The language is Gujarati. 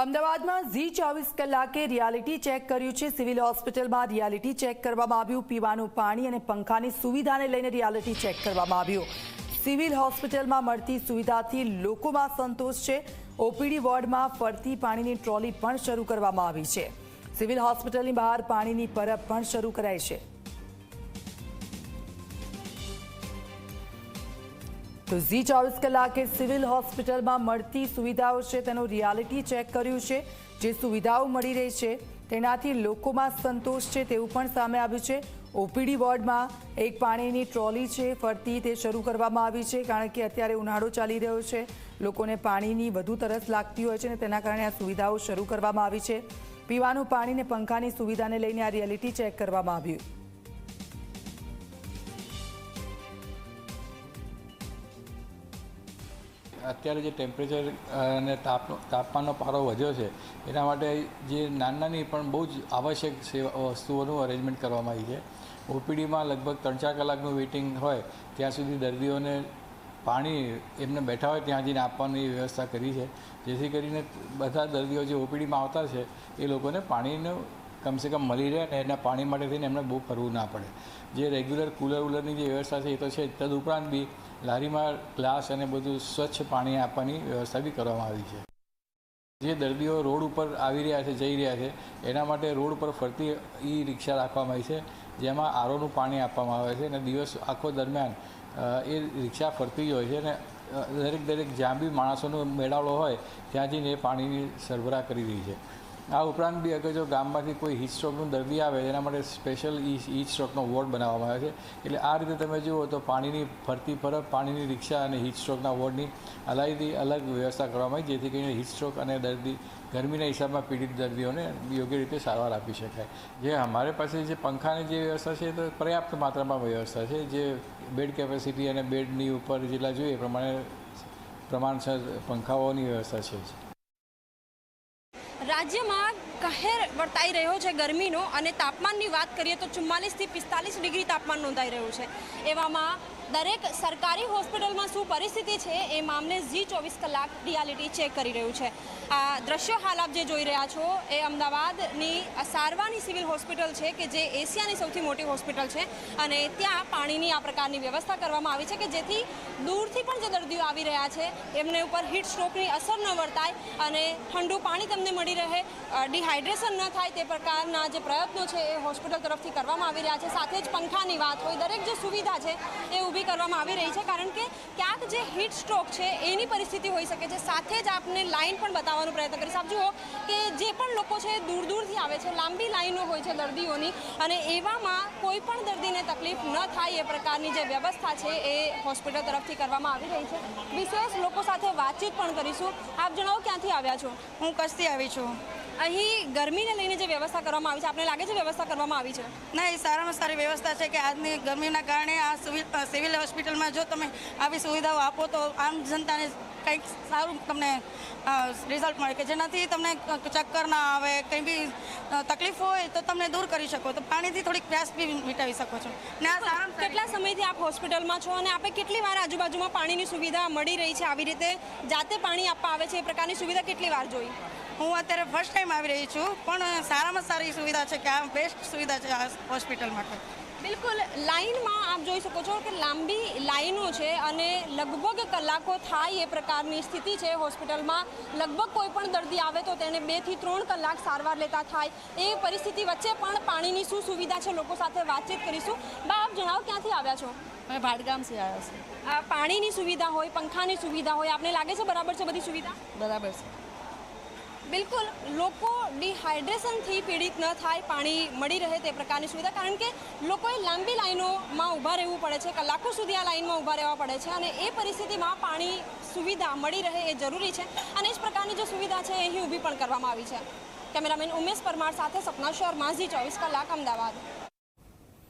અમદાવાદમાં ઝી ચોવીસ કલાકે રિયાલિટી ચેક કર્યું છે. સિવિલ હોસ્પિટલમાં રિયાલિટી ચેક કરવામાં આવ્યું. પીવાનું પાણી અને પંખાની સુવિધાને લઈને રિયાલિટી ચેક કરવામાં આવ્યું. સિવિલ હોસ્પિટલમાં મળતી સુવિધાથી લોકોમાં સંતોષ છે. ઓપીડી વોર્ડમાં ફરતી પાણીની ટ્રોલી પણ શરૂ કરવામાં આવી છે. સિવિલ હોસ્પિટલની બહાર પાણીની પરબ પણ શરૂ કરાઈ છે. તો ઝી ચોવીસ કલાકે સિવિલ હોસ્પિટલમાં મળતી સુવિધાઓ છે, તેનું રિયાલિટી ચેક કર્યું છે, જે સુવિધાઓ મળી રહી છે, તેનાથી લોકોમાં સંતોષ છે તેવું પણ સામે આવ્યું છે. ઓપીડી વોર્ડમાં એક પાણીની ટ્રોલી છે, ફરતી તે શરૂ કરવામાં આવી છે, કારણ કે અત્યારે ઉનાળો ચાલી રહ્યો છે. લોકોને પાણીની વધુ તરસ લાગતી હોય છે અને તેના કારણે આ સુવિધાઓ શરૂ કરવામાં આવી છે. પીવાનું પાણી ને પંખાની સુવિધાને લઈને આ રિયાલિટી ચેક કરવામાં આવ્યું. અત્યારે જે ટેમ્પરેચર અને તાપનો, તાપમાનનો પારો વધ્યો છે, એના માટે જે નાની નાની પણ બહુ જ આવશ્યક સેવા, વસ્તુઓનું અરેન્જમેન્ટ કરવામાં આવી છે. ઓપીડીમાં લગભગ ત્રણ ચાર કલાકનું વેઇટિંગ હોય, ત્યાં સુધી દર્દીઓને પાણી એમને બેઠા હોય ત્યાં જઈને આપવાની વ્યવસ્થા કરી છે. જેથી કરીને બધા દર્દીઓ જે ઓપીડીમાં આવતા છે, એ લોકોને પાણીનું કમસે કમ મળી રહે અને એના પાણી માટે થઈને એમને બહુ ફરવું ના પડે. જે રેગ્યુલર કુલર ઉલરની જે વ્યવસ્થા છે એ તો છે તદ ઉપરાંત બી લારીમાં ગ્લાસ અને બધું સ્વચ્છ પાણી આપવાની વ્યવસ્થા બી કરવામાં આવી છે. જે દર્દીઓ રોડ ઉપર આવી રહ્યા છે, જઈ રહ્યા છે, એના માટે રોડ ઉપર ફરતી ઈ રિક્ષા રાખવામાં આવી છે, જેમાં આરોનું પાણી આપવામાં આવે છે અને દિવસ આખો દરમિયાન એ રિક્ષા ફરતી જ હોય છે અને દરેક દરેક જ્યાં બી માણસોનો મેળાવડો હોય, ત્યાં જઈને એ પાણીની સરબરાહ કરી રહી છે. આ ઉપરાંત બી અગર જો ગામમાંથી કોઈ હીટ સ્ટ્રોકનું દર્દી આવે, એના માટે સ્પેશિયલ હીટ સ્ટ્રોકનો વોર્ડ બનાવવામાં આવે છે. એટલે આ રીતે તમે જુઓ તો પાણીની ફરતી પરબ પાણીની રિક્ષા અને હીટ સ્ટ્રોકના વોર્ડની અલાયદી અલગ વ્યવસ્થા કરવામાં આવી, જેથી કરીને હીટ સ્ટ્રોક અને દર્દી, ગરમીના હિસાબમાં પીડિત દર્દીઓને યોગ્ય રીતે સારવાર આપી શકાય. જે અમારે પાસે જે પંખાની જે વ્યવસ્થા છે તો પર્યાપ્ત માત્રામાં વ્યવસ્થા છે. જે બેડ કેપેસિટી અને બેડની ઉપર જેટલા જોઈએ એ પ્રમાણે પ્રમાણસર પંખાઓની વ્યવસ્થા છે રાજ્યમાં કહેર વર્તાઈ રહ્યો છે ગરમીનો અને તાપમાનની વાત કરીએ તો ચુમ્માલીસથી પિસ્તાલીસ ડિગ્રી તાપમાન નોંધાઈ રહ્યું છે. એવામાં દરેક સરકારી હોસ્પિટલમાં શું પરિસ્થિતિ છે એ મામલે ઝી ચોવીસ કલાક રિયાલિટી ચેક કરી રહ્યું છે. આ દ્રશ્યો હાલ આપ જે જોઈ રહ્યા છો એ અમદાવાદની સારવાની સિવિલ હોસ્પિટલ છે કે જે એશિયાની સૌથી મોટી હોસ્પિટલ છે અને ત્યાં પાણીની આ પ્રકારની વ્યવસ્થા કરવામાં આવી છે કે જેથી દૂરથી પણ જે દર્દીઓ આવી રહ્યા છે એમને ઉપર હીટ સ્ટ્રોકની અસર ન વર્તાય અને ઠંડુ પાણી તેમને મળી રહે ડિહાઇડ્રેશન ન થાય તે પ્રકારના જે પ્રયત્નો છે એ હોસ્પિટલ તરફથી કરવામાં આવી રહ્યા છે. સાથે જ પંખાની વાત હોય, દરેક જે સુવિધા છે એ ઊભી કરવામાં આવી રહી છે કારણ કે ક્યાંક જે હીટ સ્ટ્રોક છે, એની પરિસ્થિતિ હોઈ શકે છે. સાથે જ આપને લાઇન પણ બતાવવાનો પ્રયત્ન કરીશ. આપ જુઓ કે જે પણ લોકો છે, દૂર દૂરથી આવે છે, લાંબી લાઈનો હોય છે દર્દીઓની અને એવામાં કોઈ પણ દર્દીને તકલીફ ન થાય એ પ્રકારની જે વ્યવસ્થા છે એ હોસ્પિટલ તરફથી કરવામાં આવી રહી છે. વિશેષ લોકો સાથે વાતચીત પણ કરીશું. આપ જણાવો ક્યાંથી આવ્યા છો? હું કચ્છથી આવી છું. અહીં ગરમીને લઈને જે વ્યવસ્થા કરવામાં આવી છે, આપને લાગે છે વ્યવસ્થા કરવામાં આવી છે? ના, એ સારામાં સારી વ્યવસ્થા છે કે આજની ગરમીના કારણે આ સિવિલ હોસ્પિટલમાં જો તમે આવી સુવિધાઓ આપો તો આમ જનતાને કંઈક સારું તમને રિઝલ્ટ મળે કે જેનાથી તમને ચક્કર ના આવે કંઈ બી તકલીફ હોય તો તમને દૂર કરી શકો. તો પાણીથી થોડીક પ્યાસ બી મિટાવી શકો છો. ને કેટલા સમયથી આપ હોસ્પિટલમાં છો અને આપે કેટલી વાર આજુબાજુમાં પાણીની સુવિધા મળી રહી છે આવી રીતે? જાતે પાણી આપવા આવે છે એ પ્રકારની સુવિધા કેટલી વાર જોઈ? હું અત્યારે ફર્સ્ટ ટાઈમ આવી રહી છું પણ સારામાં સારી સુવિધા છે કે આ બેસ્ટ સુવિધા છે આ હોસ્પિટલ માટે. બિલકુલ લાઇનમાં આપ જોઈ શકો છો કે લાંબી લાઇનો છે અને લગભગ કલાકો થાય એ પ્રકારની સ્થિતિ છે હોસ્પિટલમાં. લગભગ કોઈ પણ દર્દી આવે તો તેને બેથી ત્રણ કલાક સારવાર લેતા થાય. એ પરિસ્થિતિ વચ્ચે પણ પાણીની શું સુવિધા છે લોકો સાથે વાતચીત કરીશું. બા આપ જણાવો ક્યાંથી આવ્યા છો? અમે ભાડગામથી આવ્યા છું પાણીની સુવિધા હોય પંખાની સુવિધા હોય આપને લાગે છે બરાબર છે બધી સુવિધા? બરાબર છે. બિલકુલ, લોકો ડિહાઇડ્રેશનથી પીડિત ન થાય, પાણી મળી રહે તે પ્રકારની સુવિધા, કારણ કે લોકોએ લાંબી લાઈનોમાં ઊભા રહેવું પડે છે, કલાકો સુધી આ લાઇનમાં ઊભા રહેવા પડે છે અને એ પરિસ્થિતિમાં પાણી સુવિધા મળી રહે એ જરૂરી છે અને એ જ પ્રકારની જે સુવિધા છે એ અહીં ઊભી પણ કરવામાં આવી છે. કેમેરામેન ઉમેશ પરમાર સાથે સપના શર્મા, ઝી ચોવીસ કલાક, અમદાવાદ.